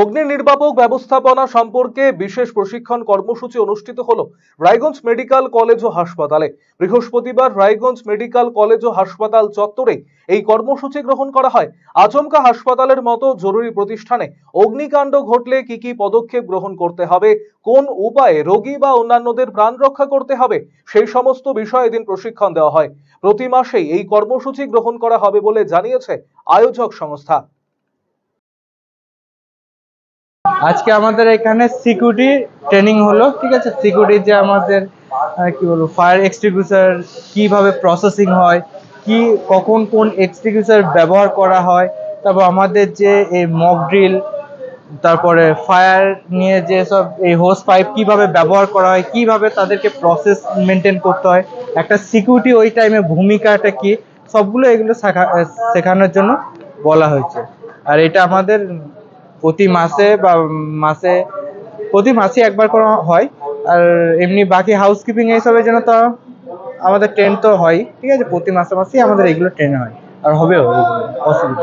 অগ্নি নির্বাপক ব্যবস্থাপনা সম্পর্কে বিশেষ প্রশিক্ষণ কর্মসূচি অনুষ্ঠিত হলো রায়গঞ্জ মেডিকেল কলেজ ও হাসপাতালে। বৃহস্পতিবার রায়গঞ্জ মেডিকেল কলেজ ও হাসপাতাল চত্বরে এই কর্মসূচি গ্রহণ করা হয়। আচমকা হাসপাতালের মতো জরুরি প্রতিষ্ঠানে অগ্নিকাণ্ড ঘটলে কি কি পদক্ষেপ গ্রহণ করতে হবে, কোন উপায়ে রোগী বা অন্যান্যদের প্রাণ রক্ষা করতে হবে, সেই সমস্ত বিষয়ে এদিন প্রশিক্ষণ দেওয়া হয়। প্রতি মাসেই এই কর্মসূচি গ্রহণ করা হবে বলে জানিয়েছে আয়োজক সংস্থা। আজকে আমাদের এখানে সিকিউরিটি ট্রেনিং হলো, ঠিক আছে? সিকিউরিটি যে আমাদের কি বলব ফায়ার এক্সটিংগুইশার কীভাবে প্রসেসিং হয়, কি, কখন কোন এক্সটিংগুইশার ব্যবহার করা হয়, তারপর আমাদের যে এই মক ড্রিল তারপরে ফায়ার নিয়ে যে সব এই হোস পাইপ কীভাবে ব্যবহার করা হয়, কীভাবে তাদেরকে প্রসেস মেনটেন করতে হয়, একটা সিকিউরিটি ওই টাইমে ভূমিকাটা কি, সবগুলো এগুলো শেখা- শেখানোর জন্য বলা হয়েছে। আর এটা আমাদের প্রতি মাসে বা মাসে, প্রতি মাসে একবার করে হয়। আর এমনি বাকি হাউসকিপিং এইসবের জন্য তো আমাদের ট্রেন তো হয় ঠিক আছে? প্রতি মাসে মাসেই আমাদের এগুলো ট্রেন হয়। আর হবেও অসুবিধা।